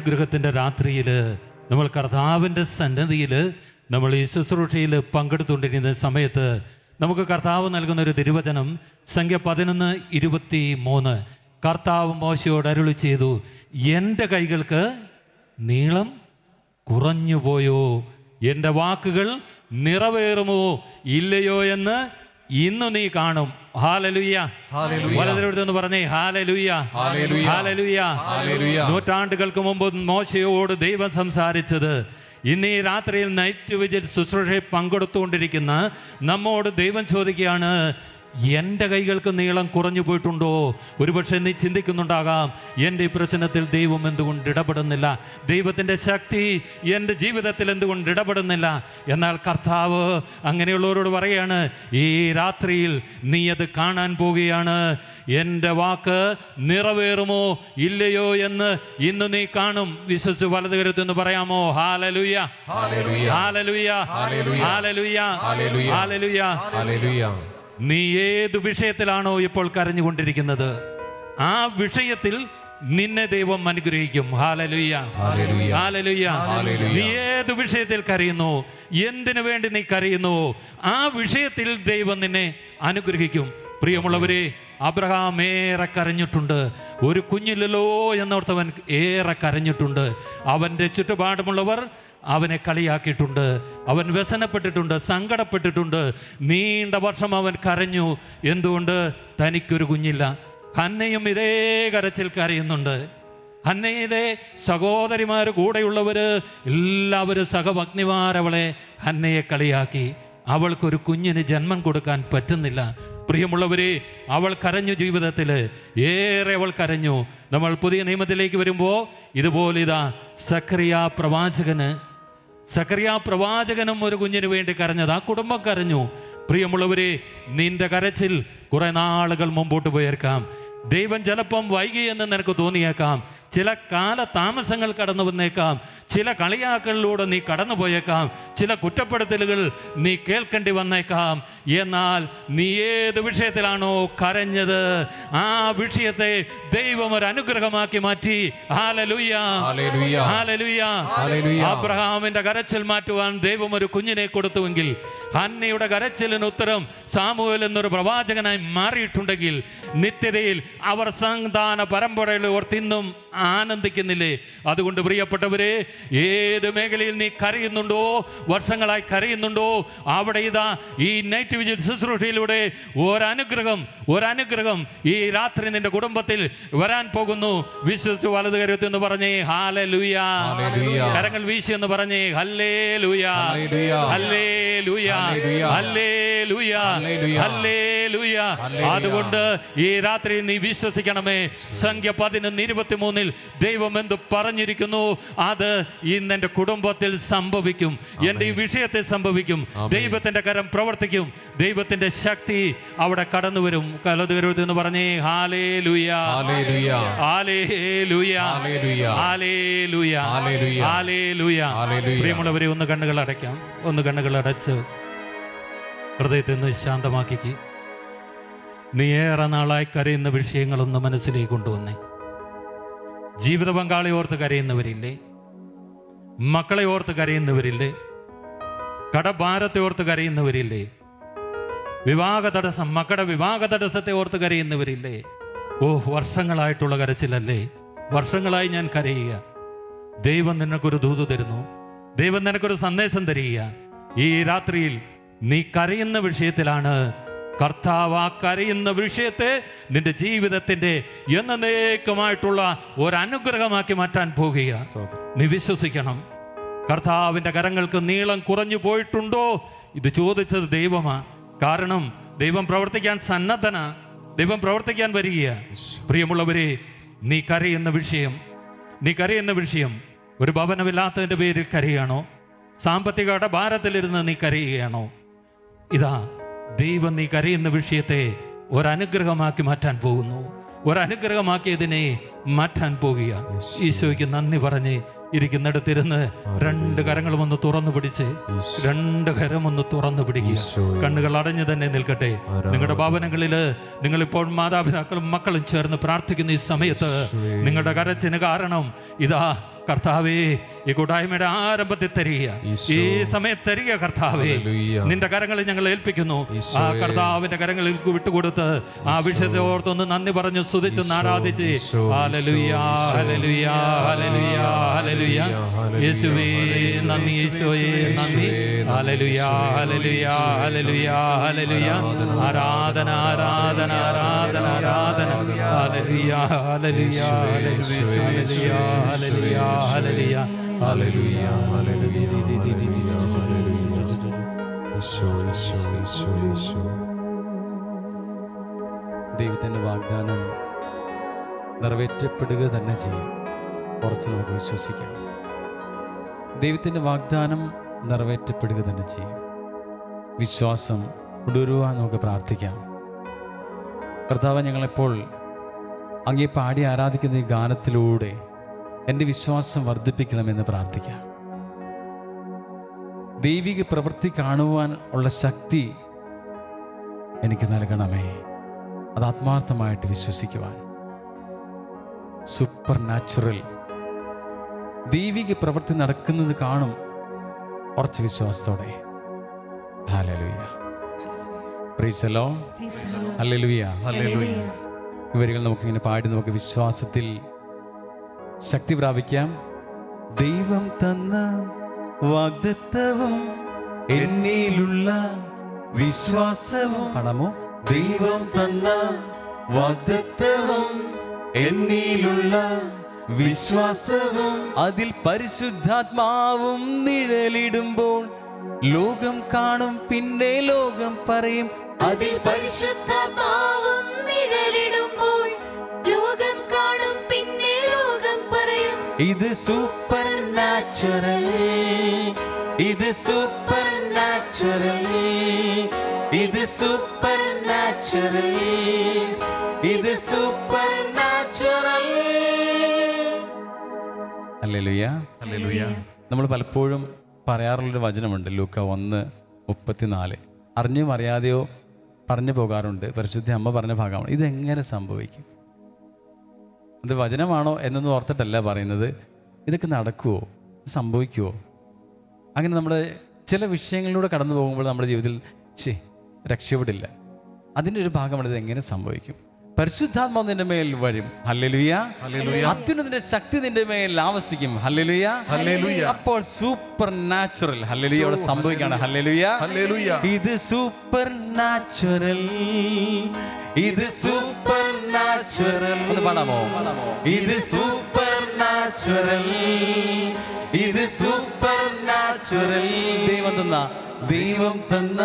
അനുഗ്രഹത്തിന്റെ രാത്രിയിൽ നമ്മൾ കർത്താവിന്റെ സന്നദ്ധിയിൽ നമ്മൾ ഈ ശുശ്രൂഷയിൽ പങ്കെടുത്തുകൊണ്ടിരിക്കുന്ന സമയത്ത് നമുക്ക് കർത്താവ് നൽകുന്ന ഒരു തിരുവചനം സംഖ്യ പതിനൊന്ന് ഇരുപത്തി മൂന്ന്. കർത്താവ് മോശയോട് അരുളി ചെയ്തു എന്റെ കൈകൾക്ക് നീളം കുറഞ്ഞുപോയോ? എന്റെ വാക്കുകൾ നിറവേറുമോ? ഇല്ലയോ? എന്ന് ഇന്ന് നീ കാണും. വലതിലെടുത്തെന്ന് പറഞ്ഞേ ഹാലലുയ്യ ഹാലലുയ്യ നൂറ്റാണ്ടുകൾക്ക് മുമ്പ് മോശയോട് ദൈവം സംസാരിച്ചത്. ഇന്ന് ഈ രാത്രിയിൽ നൈറ്റ് വിജിൽ ശുശ്രൂഷയിൽ പങ്കെടുത്തുകൊണ്ടിരിക്കുന്ന നമ്മോട് ദൈവം ചോദിക്കുകയാണ് എന്റെ കൈകൾക്ക് നീളം കുറഞ്ഞു പോയിട്ടുണ്ടോ? ഒരുപക്ഷെ നീ ചിന്തിക്കുന്നുണ്ടാകാം എന്റെ ഈ പ്രശ്നത്തിൽ ദൈവം എന്തുകൊണ്ട് ഇടപെടുന്നില്ല? ദൈവത്തിന്റെ ശക്തി എന്റെ ജീവിതത്തിൽ എന്തുകൊണ്ട് ഇടപെടുന്നില്ല? എന്നാൽ കർത്താവ് അങ്ങനെയുള്ളവരോട് പറയാണ് ഈ രാത്രിയിൽ നീ അത് കാണാൻ പോവുകയാണ്. എന്റെ വാക്ക് നിറവേറുമോ ഇല്ലയോ എന്ന് ഇന്ന് നീ കാണും. വിശ്വസിച്ച് വലതുകരുത്ത് എന്ന് പറയാമോ? ഹാലലുയ. ഹാലലുയ. ഹാലലുയ. ഹാലലുയ. നീ ഏത് വിഷയത്തിലാണോ ഇപ്പോൾ കരഞ്ഞുകൊണ്ടിരിക്കുന്നത് ആ വിഷയത്തിൽ നിന്നെ ദൈവം അനുഗ്രഹിക്കും. നീ ഏത് വിഷയത്തിൽ കരയുന്നു എന്തിനു വേണ്ടി നീ കരയുന്നു ആ വിഷയത്തിൽ ദൈവം നിന്നെ അനുഗ്രഹിക്കും. പ്രിയമുള്ളവരെ അബ്രഹാം ഏറെ കരഞ്ഞിട്ടുണ്ട്. ഒരു കുഞ്ഞില്ലല്ലോ എന്നോർത്തവൻ ഏറെ കരഞ്ഞിട്ടുണ്ട്. അവന്റെ ചുറ്റുപാടുമുള്ളവർ അവനെ കളിയാക്കിയിട്ടുണ്ട് അവൻ വ്യസനപ്പെട്ടിട്ടുണ്ട് സങ്കടപ്പെട്ടിട്ടുണ്ട്. നീണ്ട വർഷം അവൻ കരഞ്ഞു. എന്തുകൊണ്ട്? തനിക്കൊരു കുഞ്ഞില്ല. ഹന്നയും ഇതേ കരച്ചിൽ കരയുന്നുണ്ട്. ഹന്നയിലെ സഹോദരിമാർ കൂടെയുള്ളവർ എല്ലാവരും സഹഭഗ്നിമാരവളെ ഹന്നയെ കളിയാക്കി. അവൾക്കൊരു കുഞ്ഞിന് ജന്മം കൊടുക്കാൻ പറ്റുന്നില്ല. പ്രിയമുള്ളവരെ അവൾ കരഞ്ഞു ജീവിതത്തിൽ ഏറെ അവൾ കരഞ്ഞു. നമ്മൾ പുതിയ നിയമത്തിലേക്ക് വരുമ്പോൾ ഇതുപോലെ ഇതാ സക്രിയ പ്രവാചകന് സക്രിയ പ്രവാചകനും ഒരു കുഞ്ഞിന് വേണ്ടി കരഞ്ഞത് ആ കുടുംബം കരഞ്ഞു. പ്രിയമുള്ളവരെ നിന്റെ കരച്ചിൽ കുറെ നാളുകൾ മുമ്പോട്ട് പോയേക്കാം ദൈവം ചിലപ്പം വൈകി എന്ന് നിനക്ക് തോന്നിയേക്കാം. ചില കാല താമസങ്ങൾ കടന്നു വന്നേക്കാം. ചില കളിയാക്കളിലൂടെ നീ കടന്നു പോയേക്കാം. ചില കുറ്റപ്പെടുത്തലുകൾ നീ കേൾക്കേണ്ടി വന്നേക്കാം. എന്നാൽ നീ ഏത് വിഷയത്തിലാണോ കരഞ്ഞത് ആ വിഷയത്തെ ദൈവം ഒരു അനുഗ്രഹമാക്കി മാറ്റി. അബ്രഹാമിന്റെ കരച്ചിൽ മാറ്റുവാൻ ദൈവം ഒരു കുഞ്ഞിനെ കൊടുത്തുവെങ്കിൽ ഹന്നയുടെ കരച്ചിലിന് ഉത്തരം സാമുവേൽ എന്നൊരു പ്രവാചകനായി മാറിയിട്ടുണ്ടെങ്കിൽ നിത്യതയിൽ അവർ സന്താന പരമ്പരയിൽ ഓർത്തിന്നും ആനന്ദിക്കുന്നില്ലേ? അതുകൊണ്ട് പ്രിയപ്പെട്ടവരെ ഏത് മേഖലയിൽ നീ കരയുന്നുണ്ടോ വർഷങ്ങളായി കരയുന്നുണ്ടോ അവിടെ ഇതാ ഈ നൈറ്റ് വിജിൽ ശുശ്രൂഷയിലൂടെ ഒരനുഗ്രഹം ഒരനുഗ്രഹം ഈ രാത്രി നിന്റെ കുടുംബത്തിൽ വരാൻ പോകുന്നു. വിശ്വസിച്ച് വലത് കരുത്തി എന്ന് പറഞ്ഞേ ഹാല ലൂയ. കരങ്ങൾ വീശി എന്ന് പറഞ്ഞേ ഹല്ലേ ലൂയ. ഹല്ലേ ലൂയ. ഹല്ലേ ലൂയ ഹല്ലേ ലൂയ അതുകൊണ്ട് ഈ രാത്രി നീ വിശ്വസിക്കണമേ. സംഖ്യ പതിനൊന്ന് ഇരുപത്തി മൂന്നിൽ ദൈവം എന്ത് പറഞ്ഞിരിക്കുന്നു? അത് ഇന്ന് എന്റെ കുടുംബത്തിൽ സംഭവിക്കും. എന്റെ ഈ വിഷയത്തെ സംഭവിക്കും. ദൈവത്തിന്റെ കരം പ്രവർത്തിക്കും. ദൈവത്തിന്റെ ശക്തി അവിടെ കടന്നു വരും. കലതുകരുത് എന്ന് പറഞ്ഞേ ഹാലേ ലുയ. പ്രിയമുള്ളവരെ ഒന്ന് കണ്ണുകൾ അടയ്ക്കാം. ഒന്ന് കണ്ണുകൾ അടച്ച് ഹൃദയത്തെ ഒന്ന് ശാന്തമാക്കിക്ക്. നീ ഏറെ നാളായി കരയുന്ന വിഷയങ്ങളൊന്ന് മനസ്സിലേക്ക് കൊണ്ടുവന്നേ. ജീവിത പങ്കാളി ഓർത്ത് കരയുന്നവരില്ലേ? മക്കളെ ഓർത്ത് കരയുന്നവരില്ലേ? കടഭാരത്തെ ഓർത്ത് കരയുന്നവരില്ലേ? വിവാഹ തടസ്സം മക്കളുടെ വിവാഹ തടസ്സത്തെ ഓർത്ത് കരയുന്നവരില്ലേ? ഓ വർഷങ്ങളായിട്ടുള്ള കരച്ചിലല്ലേ? വർഷങ്ങളായി ഞാൻ കരയുക. ദൈവം നിനക്കൊരു ദൂതു തരുന്നു. ദൈവം നിനക്കൊരു സന്ദേശം തരിക. ഈ രാത്രിയിൽ നീ കരയുന്ന വിഷയത്തിലാണ് കർത്താവ് ആ കരയുന്ന വിഷയത്തെ നിന്റെ ജീവിതത്തിന്റെ എന്നേക്കുമായിട്ടുള്ള ഒരു അനുഗ്രഹമാക്കി മാറ്റാൻ പോകുക. നീ വിശ്വസിക്കണം. കർത്താവിന്റെ കരങ്ങൾക്ക് നീളം കുറഞ്ഞു പോയിട്ടുണ്ടോ? ഇത് ചോദിച്ചത് ദൈവമാ. കാരണം ദൈവം പ്രവർത്തിക്കാൻ സന്നദ്ധന. ദൈവം പ്രവർത്തിക്കാൻ വരിക. പ്രിയമുള്ളവരെ നീ കരയുന്ന വിഷയം നീ കരയുന്ന വിഷയം ഒരു ഭവനമില്ലാത്തതിന്റെ പേരിൽ കരയാണോ? സാമ്പത്തികയുടെ ഭാരത്തിലിരുന്ന് നീ കരയുകയാണോ? ഇതാ ദൈവം നീ കരയുന്ന വിഷയത്തെ ഒരനുഗ്രഹമാക്കി മാറ്റാൻ പോകുന്നു. ഒരനുഗ്രഹമാക്കിയതിനെ മാറ്റാൻ പോകുക. ഈശോയ്ക്ക് നന്ദി പറഞ്ഞ് ഇരിക്കുന്നിടത്തിരുന്ന് രണ്ട് കരങ്ങളും ഒന്ന് തുറന്നു പിടിച്ച് രണ്ട് കരം ഒന്ന് തുറന്നു പിടിക്കുക. കണ്ണുകൾ അടഞ്ഞു തന്നെ നിൽക്കട്ടെ. നിങ്ങളുടെ ഭവനങ്ങളിൽ നിങ്ങളിപ്പോൾ മാതാപിതാക്കളും മക്കളും ചേർന്ന് പ്രാർത്ഥിക്കുന്ന ഈ സമയത്ത് നിങ്ങളുടെ കരച്ചിന് കാരണം ഇതാ കർത്താവേ ഈ കൂട്ടായ്മയുടെ ആരംഭത്തിൽ തരിക. ഈ സമയത്ത് തരിക കർത്താവേ. നിന്റെ കരങ്ങളിൽ ഞങ്ങൾ ഏൽപ്പിക്കുന്നു. ആ. കർത്താവിന്റെ കരങ്ങളിൽ വിട്ടുകൊടുത്ത് ആ വിഷയത്തെ ഓർത്തൊന്ന് നന്ദി പറഞ്ഞു സ്തുതിച്ച് ആരാധിച്ച്. ആലലുയാ ഹല്ലേലൂയ, യേശുവേ നന്ദി ഈശോയെ നന്ദി. ഹല്ലേലൂയ ഹല്ലേലൂയ ഹല്ലേലൂയ ഹല്ലേലൂയ ആരാധന ആരാധന ആരാധന ആരാധന. Hallelujah hallelujah hallelujah hallelujah hallelujah hallelujah Eesho Eesho Eesho Eesho ദൈവത്തിന്റെ വാഗ്ദാനം നിറവേറ്റപ്പെടുക തന്നെ ചെയ്യും. കുറച്ച് നമുക്ക് വിശ്വസിക്കാം. ദൈവത്തിന്റെ വാഗ്ദാനം നിറവേറ്റപ്പെടുക തന്നെ ചെയ്യും. വിശ്വാസം കൊണ്ടുവരുവാൻ നമുക്ക് പ്രാർത്ഥിക്കാം. കർത്താവ് ഞങ്ങളെപ്പോൾ അങ്ങേ പാടി ആരാധിക്കുന്ന ഈ ഗാനത്തിലൂടെ എന്റെ വിശ്വാസം വർദ്ധിപ്പിക്കണമെന്ന് പ്രാർത്ഥിക്കാം. ദൈവിക പ്രവൃത്തി കാണുവാൻ ഉള്ള ശക്തി എനിക്ക് നൽകണമേ. അത് ആത്മാർത്ഥമായിട്ട് വിശ്വസിക്കുവാൻ. സൂപ്പർ നാച്ചുറൽ ദൈവിക പ്രവൃത്തി നടക്കുന്നത് കാണും ഉറച്ച വിശ്വാസത്തോടെ. ഇവരുകൾ നമുക്കിങ്ങനെ പാടി നമുക്ക് വിശ്വാസത്തിൽ ശക്തി പ്രാപിക്കാം. ദൈവം തന്ന വാഗ്ദത്തവും എന്നിലുള്ള വിശ്വാസവും പണമോ? ദൈവം തന്ന വാഗ്ദത്തവും എന്നിലുള്ള വിശ്വാസവും അതിൽ പരിശുദ്ധാത്മാവും നിഴലിടുമ്പോൾ ലോകം കാണും പിന്നെ ലോകം പറയും. അതിൽ പരിശുദ്ധാത്മാവും നിഴലിടുമ്പോൾ ലോകം കാണും പിന്നെ ലോകം പറയും. ഇത് സൂപ്പർ നാച്ചുറൽ ഇത് സൂപ്പർ നാച്ചുറൽ ഇത് സൂപ്പർ നാച്ചുറൽ ഇത് സൂപ്പർ അല്ലേലുയ്യ നമ്മൾ പലപ്പോഴും പറയാറുള്ളൊരു വചനമുണ്ട് ലൂക്ക ഒന്ന് മുപ്പത്തിനാല്. അറിഞ്ഞും അറിയാതെയോ പറഞ്ഞു പോകാറുണ്ട്. പരിശുദ്ധ അമ്മ പറഞ്ഞ ഭാഗമാണ്. ഇതെങ്ങനെ സംഭവിക്കും? അത് വചനമാണോ എന്നൊന്നും ഓർത്തിട്ടല്ല പറയുന്നത്. ഇതൊക്കെ നടക്കുമോ സംഭവിക്കുമോ അങ്ങനെ നമ്മുടെ ചില വിഷയങ്ങളിലൂടെ കടന്നു പോകുമ്പോൾ നമ്മുടെ ജീവിതത്തിൽ ശേ രക്ഷപ്പെടില്ല. അതിന്റെ ഒരു ഭാഗമാണ് ഇത് എങ്ങനെ സംഭവിക്കും? പരിശുദ്ധാത്മാവ് നിന്റെ മേൽ വരും. ഹല്ലേലൂയ. അത്യുന്നതിന്റെ ശക്തി നിന്റെ മേൽ ആവസിക്കും. ഹല്ലേലൂയ. അപ്പോൾ സൂപ്പർ നാച്ചുറൽ ഹല്ലേലൂയ അവിടെ സംഭവിക്കുകയാണ്. ഹല്ലേലൂയ. ഹല്ലേലൂയ. ഇത് സൂപ്പർ നാച്ചുറൽ ഇത് സൂപ്പർ നാച്ചുറൽ ഒന്ന് പാടാമോ? ഇത് സൂപ്പർ നാച്ചുറൽ ഇത് സൂപ്പർ നാച്ചുറൽ ദൈവം തന്ന ദൈവം തന്ന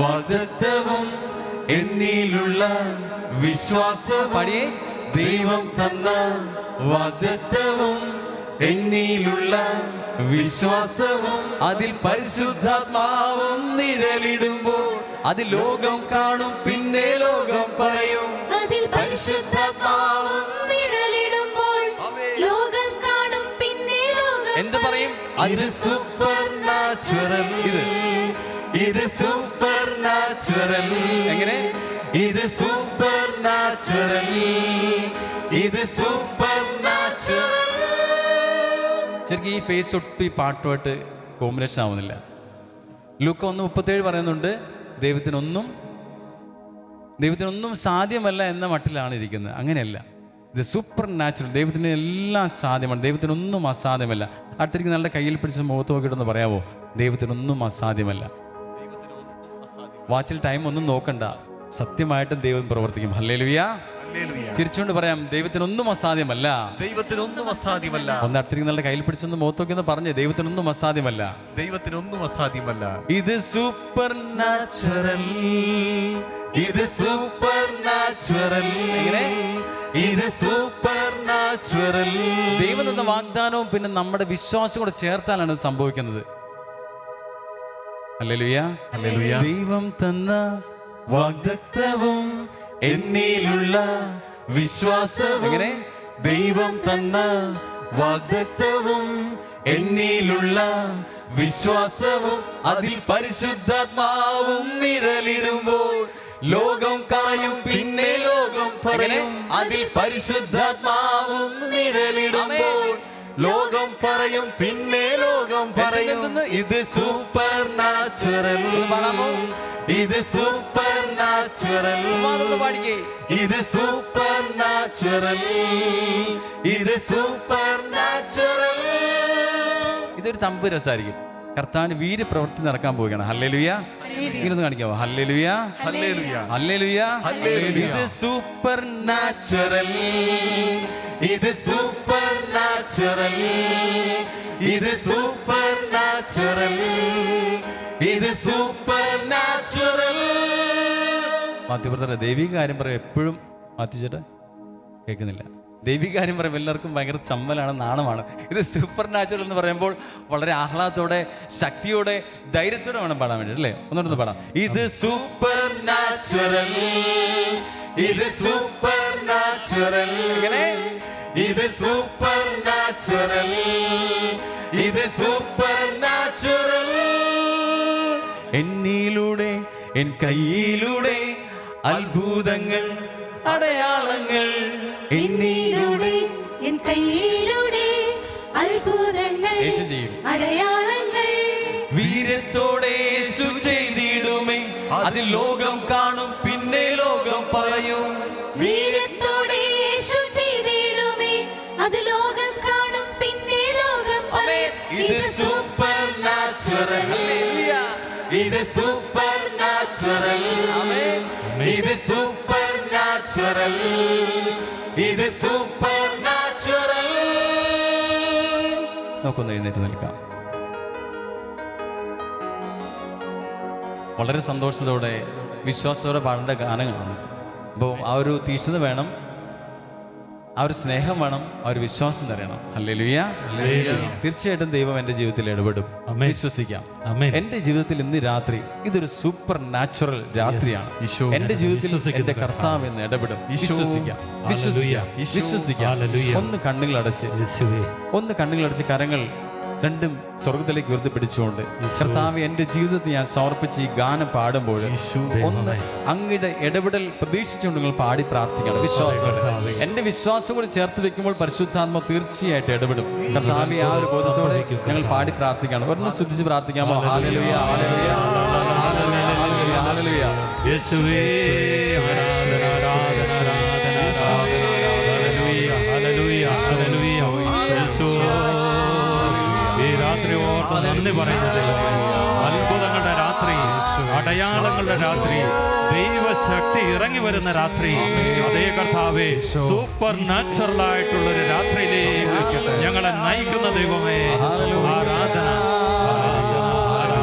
വാഗ്ദത്തവും എന്നിലുള്ള വിശ്വാസം ദൈവം തന്ന വാഗ്ദത്തവും എന്നിലുള്ള വിശ്വാസവും അതിൽ പരിശുദ്ധാത്മാവും നിഴലിടുമ്പോൾ അത് ലോകം കാണും പിന്നെ ലോകം പറയും. അതിൽ പരിശുദ്ധാത്മാവും നിഴലിടുമ്പോൾ ലോകം കാണും പിന്നെ ലോകം എന്ത് പറയും? അത് സൂപ്പർ നാച്ചുറൽ ഇത് ഇത് സൂപ്പർ നാച്ചുറൽ എങ്ങനെ? ഇത് സൂപ്പർ നാച്ചുറൽ ഇത് സൂപ്പർ നാച്ചുറൽ ശരിക്കും ഈ ഫേസ് ഒട്ടും ഈ പാട്ടുമായിട്ട് കോമ്പിനേഷൻ ആവുന്നില്ല. ലൂക്ക ഒന്ന് മുപ്പത്തേഴ് പറയുന്നുണ്ട് ദൈവത്തിനൊന്നും ദൈവത്തിനൊന്നും സാധ്യമല്ല എന്ന മട്ടിലാണ് ഇരിക്കുന്നത്. അങ്ങനെയല്ല. ഇത് സൂപ്പർ നാച്ചുറൽ ദൈവത്തിന് എല്ലാം സാധ്യമാണ്. ദൈവത്തിനൊന്നും അസാധ്യമല്ല. അടുത്തിരിക്കുന്ന നല്ല കയ്യിൽ പിടിച്ച മുഖത്ത് നോക്കിയിട്ടൊന്ന് പറയാമോ ദൈവത്തിനൊന്നും അസാധ്യമല്ല. വാച്ചിൽ ടൈം ഒന്നും നോക്കണ്ട. സത്യമായിട്ടും ദൈവം പ്രവർത്തിക്കും. ഹല്ലേലുയ തിരിച്ചുകൊണ്ട് പറയാം ദൈവത്തിനൊന്നും അസാധ്യമല്ല. ദൈവത്തിനൊന്നും അസാധ്യമല്ല. ഒന്ന് അടുത്തിരിക്കുന്നവരുടെ നല്ല കയ്യിൽ പിടിച്ചൊന്ന് മുഖത്ത് നോക്കി ഒന്ന് പറഞ്ഞേ ദൈവത്തിനൊന്നും അസാധ്യമല്ല. ദൈവത്തിനൊന്നും അസാധ്യമല്ല. ഇത് സൂപ്പർ നാച്ചുറൽ ഇത് സൂപ്പർ നാച്ചുറൽ ഇത് സൂപ്പർ നാച്ചുറൽ ദൈവം തന്ന വാഗ്ദാനവും പിന്നെ നമ്മുടെ വിശ്വാസം കൂടെ ചേർത്താലാണ് സംഭവിക്കുന്നത്. ദൈവം തന്ന വാഗ്ദത്തവും എന്നിലുള്ള വിശ്വാസവും ദൈവം തന്ന വാഗ്ദത്തവും എന്നിലുള്ള വിശ്വാസവും അതിൽ പരിശുദ്ധാത്മാവും നിഴലിടുമ്പോൾ ലോകം കറയും പിന്നെ ലോകം പറയും. അതിൽ പരിശുദ്ധാത്മാവും നിഴലിടുമ്പോൾ ലോകം പറയും പിന്നെ ലോകം പറയും. ഇത് സൂപ്പർ നാച്ചുറൽ ഇത് സൂപ്പർ നാച്ചുറൽ ഇത് സൂപ്പർ നാച്ചുറൽ ഇത് സൂപ്പർ നാച്ചുറൽ ഇതൊരു തമ്പ് രസമായിരിക്കും. കർത്താവിന് വീരപ്രവൃത്തി നടക്കാൻ പോവുകയാണ്. ഹല്ലേലുയ. ഇങ്ങനെ കാണിക്കാവോ? ഹല്ലേലുയ. ഹല്ലേലൂയ. ഹല്ലേലുയ. ഹല്ലേലൂയ. ഇത് സൂപ്പർ നാച്ചുറൽ ഇത് സൂപ്പർ നാച്ചുറൽ ഇത് സൂപ്പർ നാച്ചുറൽ ഇത് സൂപ്പർ നാച്ചുറൽ മാത്യു ബ്രദറെ ദൈവിക കാര്യം പറയും. എപ്പോഴും മാത്യു ചേട്ടാ കേൾക്കുന്നില്ല. ദൈവിക കാര്യം പറയുമ്പോൾ എല്ലാവർക്കും ഭയങ്കര ചമ്മലാണ് നാണമാണ്. ഇത് സൂപ്പർ നാച്ചുറൽ എന്ന് പറയുമ്പോൾ വളരെ ആഹ്ലാദത്തോടെ ശക്തിയോടെ ധൈര്യത്തോടെ വേണം പാടാൻ വേണ്ടി അല്ലേ? ഒന്നുകൂടെ പാടാം. ഇത് സൂപ്പർ നാച്ചുറൽ ഇത് സൂപ്പർ നാച്ചുറൽ ഇങ്ങനെ ഇത് സൂപ്പർ നാച്ചുറൽ ഇത് സൂപ്പർ നാച്ചുറൽ എന്നിലൂടെ എൻ കയ്യിലൂടെ അത്ഭുതങ്ങൾ അടയാളങ്ങൾ. എന്നിലൂടെ എൻ കയ്യിലൂടെ അത്ഭുതങ്ങൾ യേശു ചെയ്യും. അടയാളങ്ങൾ. വീരത്തോടെ യേശു ചെയ്തിടുമേ. അത് ലോകം കാണും പിന്നെ ലോകം പറയും. വീരത്തോടെ യേശു ചെയ്തിടുമേ. അത് ലോകം കാണും പിന്നെ ലോകം പറയും. ഇത് സൂപ്പർ നാച്ചുറൽ ഇത് സൂപ്പർ നാച്ചുറൽ ഇത് സൂപ്പർ നാച്ചുറൽ ഇത് സൂപ്പർ നാച്ചുറൽ നമുക്കൊന്ന് എഴുന്നേറ്റ് നിൽക്കാം. വളരെ സന്തോഷത്തോടെ വിശ്വാസത്തോടെ പാടേണ്ട ഗാനങ്ങളാണ്. അപ്പോൾ ആ ഒരു തീക്ഷ്ണത വേണം. ആ ഒരു സ്നേഹം വേണം ആ ഒരു വിശ്വാസം തരണം. അല്ലേലുയ്യ തീർച്ചയായിട്ടും ദൈവം എന്റെ ജീവിതത്തിൽ ഇടപെടും. വിശ്വസിക്കാം. എന്റെ ജീവിതത്തിൽ ഇന്ന് രാത്രി ഇതൊരു സൂപ്പർ നാച്ചുറൽ രാത്രിയാണ് എന്റെ എന്റെ ജീവിതത്തിൽ എന്റെ എന്റെ കർത്താവ് എന്ന് ഇടപെടും. വിശ്വസിക്കാം. വിശ്വസിക്കാം. വിശ്വസിക്കാം ഒന്ന് കണ്ണുകൾ അടച്ച് ഒന്ന് കണ്ണുകൾ അടച്ച് കരങ്ങൾ രണ്ടും സ്വർഗത്തിലേക്ക് ഉയർത്തി പിടിച്ചുകൊണ്ട് കർത്താവ് എന്റെ ജീവിതത്തെ ഞാൻ സമർപ്പിച്ച് ഈ ഗാനം പാടുമ്പോൾ. ഒന്ന് അങ്ങയുടെ ഇടപെടൽ പ്രതീക്ഷിച്ചുകൊണ്ട് നിങ്ങൾ പാടി പ്രാർത്ഥിക്കണം. വിശ്വാസം. എന്റെ വിശ്വാസം കൂടി ചേർത്ത് വെക്കുമ്പോൾ പരിശുദ്ധാത്മ തീർച്ചയായിട്ടും ഇടപെടും. കർത്താവ് ആ ഒരു ബോധത്തോടെ ഞങ്ങൾ പാടി പ്രാർത്ഥിക്കണം. ഒരെണ്ണം ശ്രദ്ധിച്ച് പ്രാർത്ഥിക്കാമോ? ഹാലലുയ ഹാലലുയ ഹാലലുയ ഹാലലുയ നന്ദി പറയുന്നത് അത്ഭുതങ്ങളുടെ രാത്രി അടയാളങ്ങളുടെ രാത്രി ദൈവശക്തി ഇറങ്ങി വരുന്ന രാത്രി. അതേ കർത്താവേ സൂപ്പർ നാച്ചുറൽ ആയിട്ടുള്ള ഒരു രാത്രിയിലേക്ക് ഞങ്ങളെ നയിക്കുന്ന ദൈവമേ. ആരാധന. ആരാധന.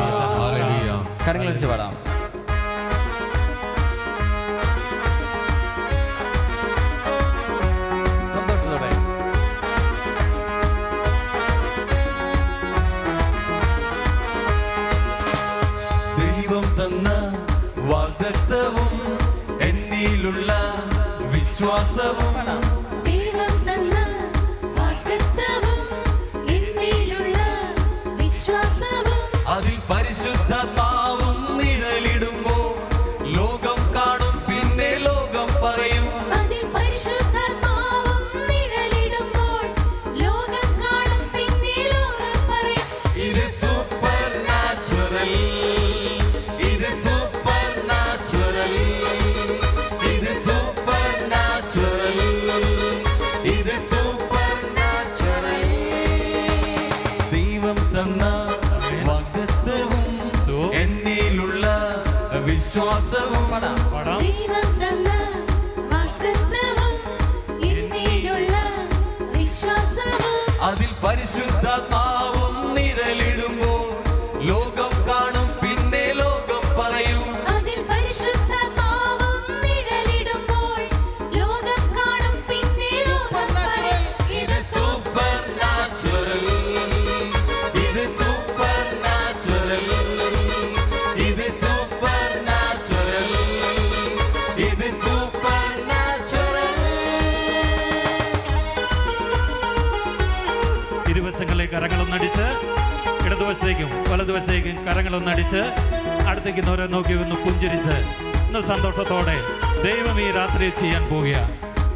ആരാധന കരങ്ങളടിച്ച് പാടാം. ദൈവം തന്ന വാഗ്ദത്തവും എന്നിലുള്ള വിശ്വാസവും അതിൽ പരിശുദ്ധാത്മാവും വശത്തേക്കും വലതുവശത്തേക്കും കരങ്ങളൊന്ന് അടിച്ച് അടുത്തേക്കുന്നവരെ നോക്കി ഒന്ന് പുഞ്ചിരിച്ച് ഇന്ന് സന്തോഷത്തോടെ ദൈവം ഈ രാത്രി ചെയ്യാൻ പോവുക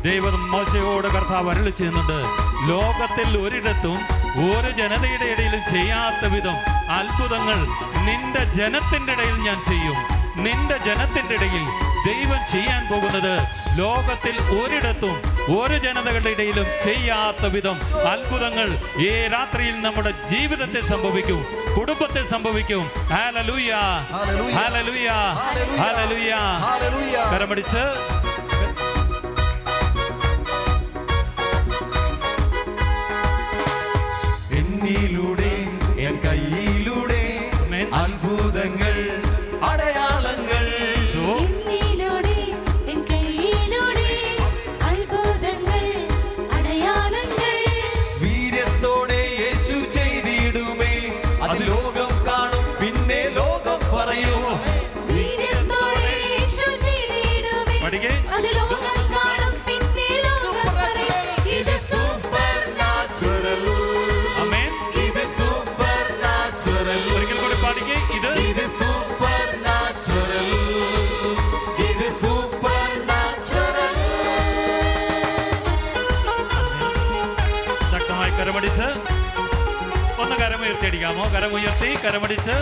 ദൈവം മോശയോട് കർത്താവ് അരളി ചെയ്യുന്നുണ്ട്. ലോകത്തിൽ ഒരിടത്തും ഒരു ജനതയുടെ ഇടയിലും ചെയ്യാത്ത വിധം അത്ഭുതങ്ങൾ നിന്റെ ജനത്തിന്റെ ഇടയിൽ ഞാൻ ചെയ്യും. നിന്റെ ജനത്തിന്റെ ഇടയിൽ ദൈവം ചെയ്യാൻ പോകുന്നത് ലോകത്തിൽ ഒരിടത്തും ഒരു ജനതകളുടെ ഇടയിലും ചെയ്യാത്ത വിധം അത്ഭുതങ്ങൾ ഈ രാത്രിയിൽ നമ്മുടെ ജീവിതത്തെ സംഭവിക്കും കുടുംബത്തെ സംഭവിക്കും. കരമടിച്ച്. എന്നിലൂടെ എൻ കയ്യിൽ അറിയാമോ കരമുയർത്തി കരമടിച്ച്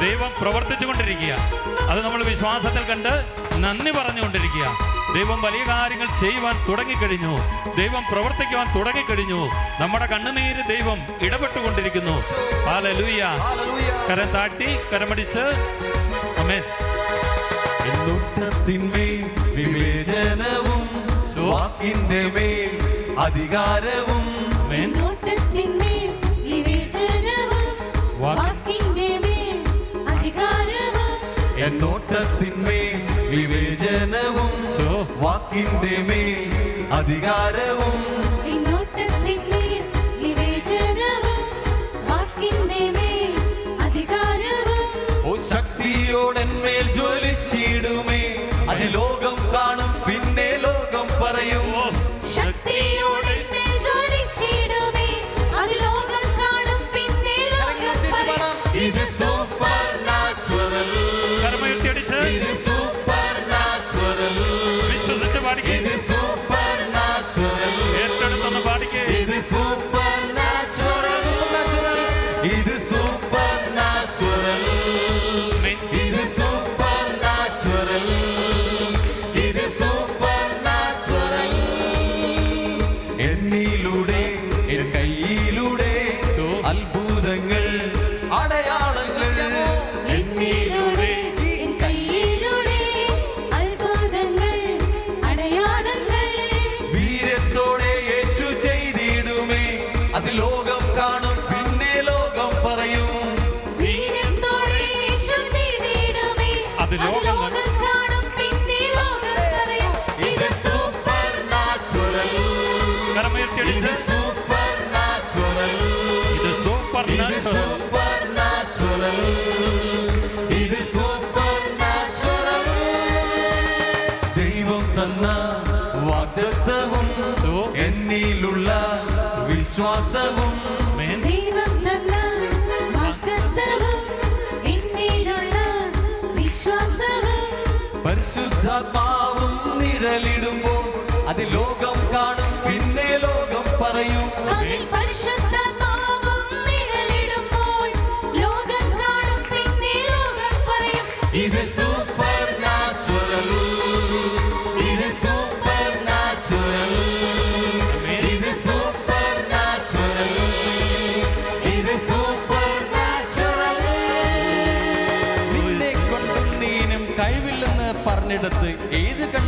ദൈവം പ്രവർത്തിച്ചു കൊണ്ടിരിക്കുക അത് നമ്മൾ വിശ്വാസത്തിൽ കണ്ട് നന്ദി പറഞ്ഞുകൊണ്ടിരിക്കുക. ദൈവം വലിയ കാര്യങ്ങൾ ചെയ്യുവാൻ തുടങ്ങിക്കഴിഞ്ഞു. ദൈവം പ്രവർത്തിക്കുവാൻ തുടങ്ങിക്കഴിഞ്ഞു. നമ്മുടെ കണ്ണുനീര് ദൈവം ഇടപെട്ടുകൊണ്ടിരിക്കുന്നു. ഹാലലൂയ കരം താട്ടി കരമടിച്ച്. അധികാരവും വിവേചനവും വാക്കിന്റെ മേൽ അധികാരവും എല്ലായിടത്ത് ഏത് കണ്ട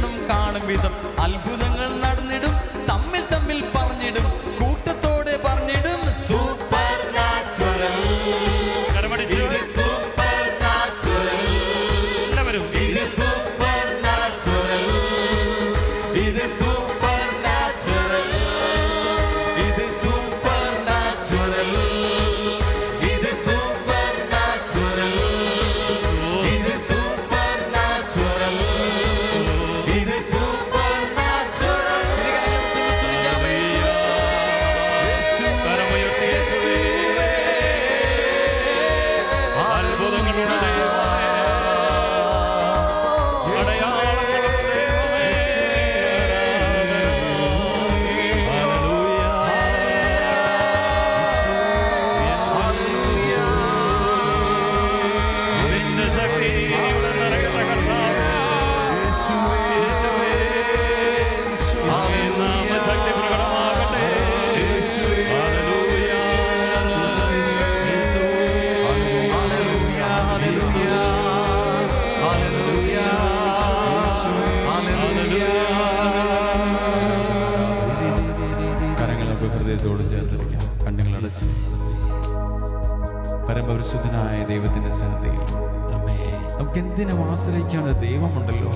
നമുക്ക് എന്തിനെ ആശ്രയിക്കാവുന്ന ദൈവമുണ്ടല്ലോ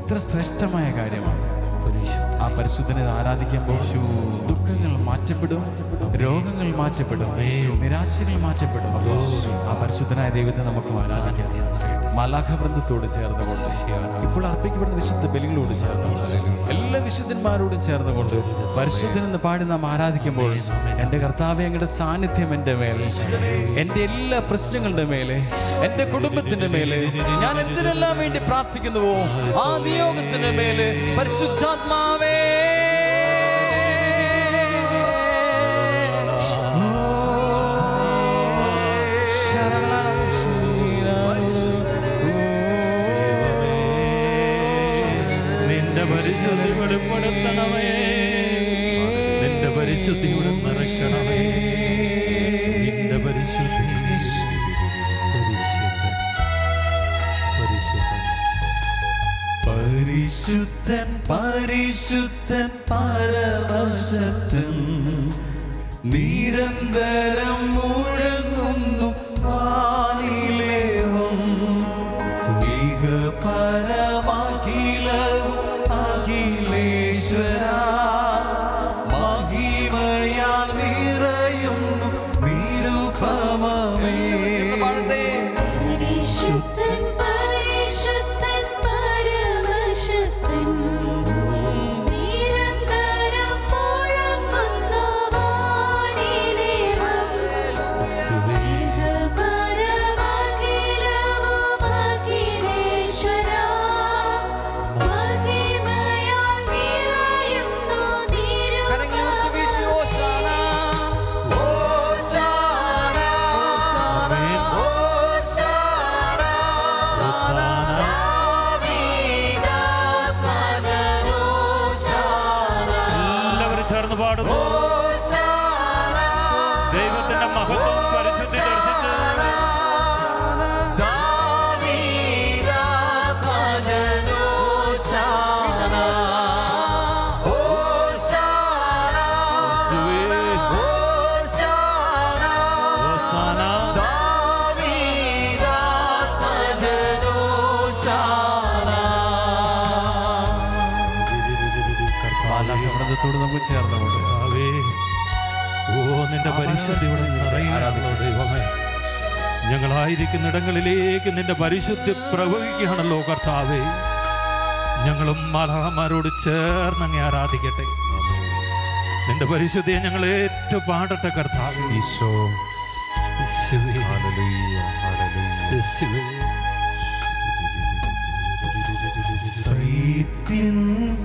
എത്ര ശ്രേഷ്ഠമായ കാര്യമാണ്. ആ പരിശുദ്ധനെ ആരാധിക്കുമ്പോൾ ദുഃഖങ്ങൾ മാറ്റപ്പെടും രോഗങ്ങൾ മാറ്റപ്പെടും നിരാശകൾ മാറ്റപ്പെടും. ആ പരിശുദ്ധനായ ദൈവത്തെ നമുക്ക് ആരാധിക്കാം. മലാഖബന്ധത്തോട് ചേർന്നുകൊണ്ട് ഇപ്പോൾ അർപ്പിക്കപ്പെടുന്ന വിശുദ്ധ ബലികളോട് ചേർന്നുകൊണ്ട്. എല്ലാ വിശുദ്ധന്മാരോടും ചേർന്നുകൊണ്ട് പരിശുദ്ധനെന്ന് പാടി നാം ആരാധിക്കുമ്പോൾ എന്റെ കർത്താവെ അങ്ങയുടെ സാന്നിധ്യം എന്റെ മേലെ എന്റെ എല്ലാ പ്രശ്നങ്ങളുടെ മേലെ എന്റെ കുടുംബത്തിന്റെ മേലെ ഞാൻ എന്തിനെല്ലാം വേണ്ടി പ്രാർത്ഥിക്കുന്നുവോ ആ നിയോഗത്തിന്റെ മേലെ പരിശുദ്ധാത്മാവേ. പരിശുദ്ധിയുടെ നിറയ്ക്കണമേ. നിന്റെ പരിശുദ്ധി. പരിശുദ്ധൻ പരിശുദ്ധൻ പരമശക്തൻ നിരന്തരം മുഴങ്ങുന്നു ഞങ്ങളായിരിക്കുന്നിടങ്ങളിലേക്ക് നിന്റെ പരിശുദ്ധി പ്രവഹിക്കുകയാണല്ലോ കർത്താവേ. ഞങ്ങളും മാലാഹമാരോട് ചേർന്ന് അങ്ങേ ആരാധിക്കട്ടെ. നിന്റെ പരിശുദ്ധിയെ ഞങ്ങൾ ഏറ്റു പാടട്ടെ കർത്താവ്. ഈശോ.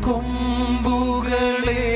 കൊമ്പുകളെ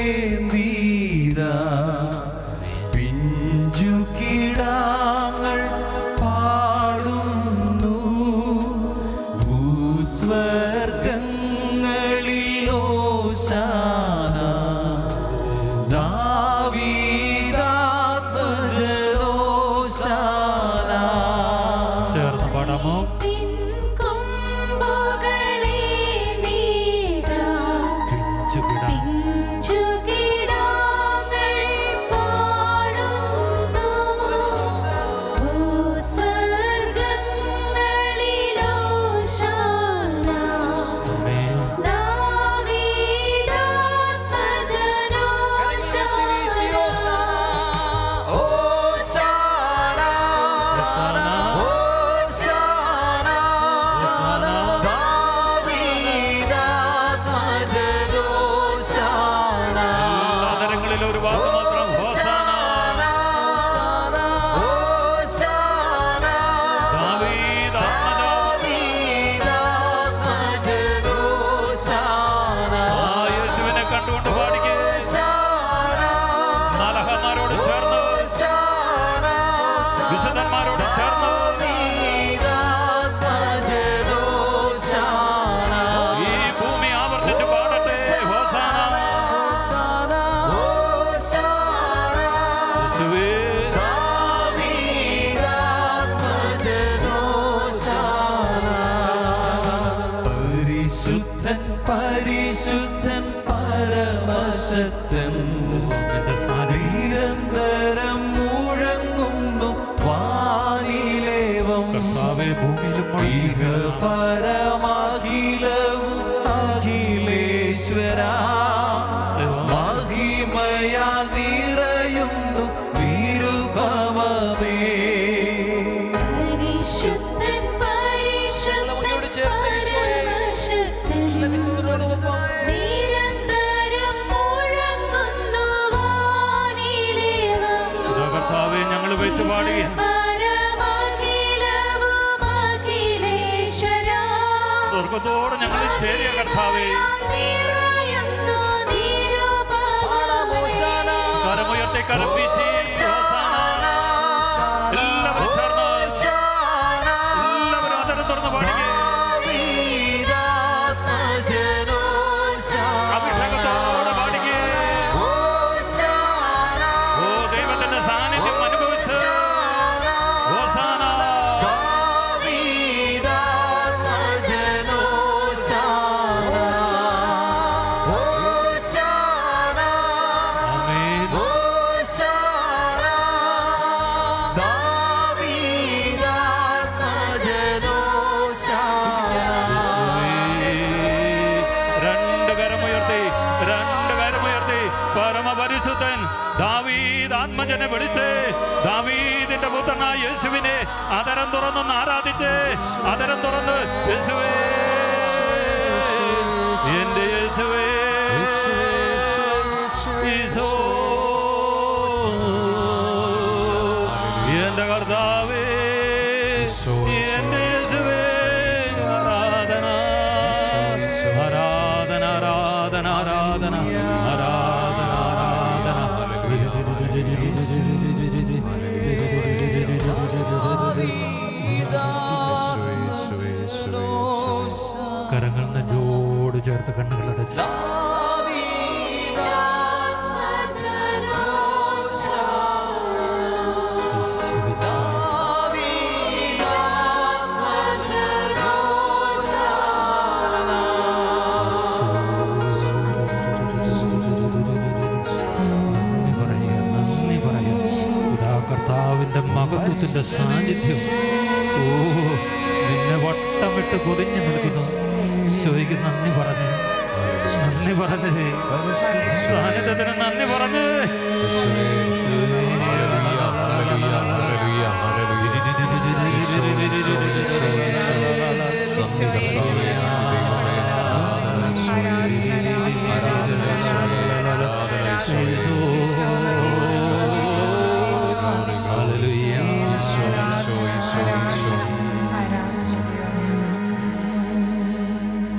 സ്വർഗത്തോട് ഞങ്ങൾ ചേരിയ കർത്താവെ. കരമുയർത്തി കരം ദാവീദ് ആത്മജനെ വിളിച്ച് ദാവീദിന്റെ പുത്രനായ യേശുവിനെ അതരം തുറന്ന് ആരാധിച്ച് അതരം തുറന്ന് യേശുവേ. എന്റെ യേശുവേ. മഹത്വത്തിന്റെ സാന്നിധ്യം ഓ നിന്നെ വട്ടമിട്ട് പൊതിഞ്ഞു നിൽക്കുന്നു ശോയ്ക്ക് നന്ദി പറഞ്ഞ് നന്ദി പറഞ്ഞ് സാന്നിധ്യത്തിന് നന്ദി പറഞ്ഞ്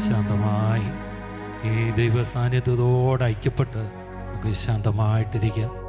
ശാന്തമായി ഈ ദൈവസാന്നിധ്യത്തോട് ഐക്യപ്പെട്ട് നമുക്ക് ശാന്തമായിട്ടിരിക്കാം.